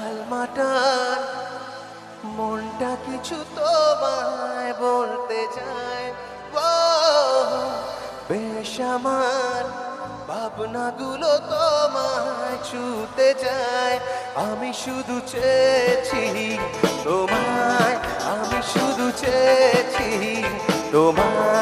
আলমাটার মনটা কিছু তোমায় বলতে চায়। বেশ আমার, ভাবনাগুলো তোমায় ছুতে চায়। আমি শুধু চেয়েছি তোমায়, আমি শুধু চেয়েছি তোমায়।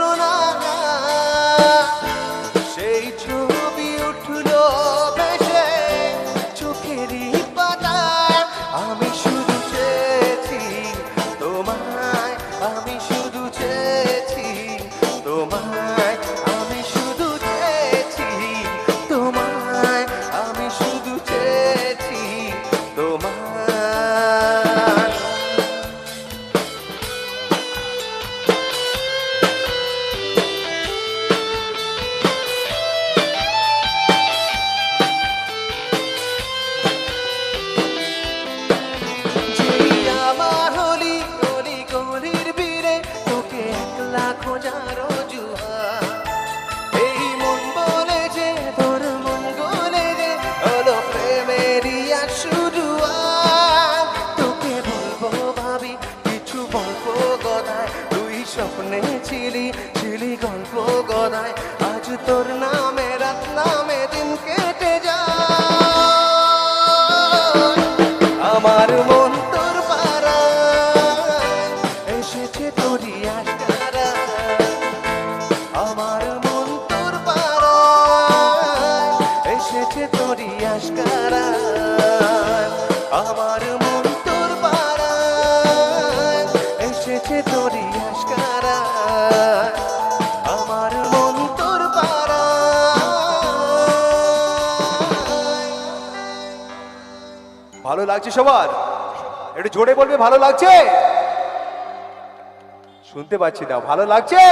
যন্ত্রণা ছিলি ছিলি গল্প গদায়। আজ তোর নামে, রাত নামে দিন কেটে যায়। আমার মন তোর পাড়ায়, এসেছে তোরই আশকারা আমার মন তোর পাড়ায়, এসেছে তোরই আশকারা আমার ভালো লাগছে সবার? একটু জোরে বলবে ভালো লাগছে? শুনতে পাচ্ছি না ভালো লাগছে?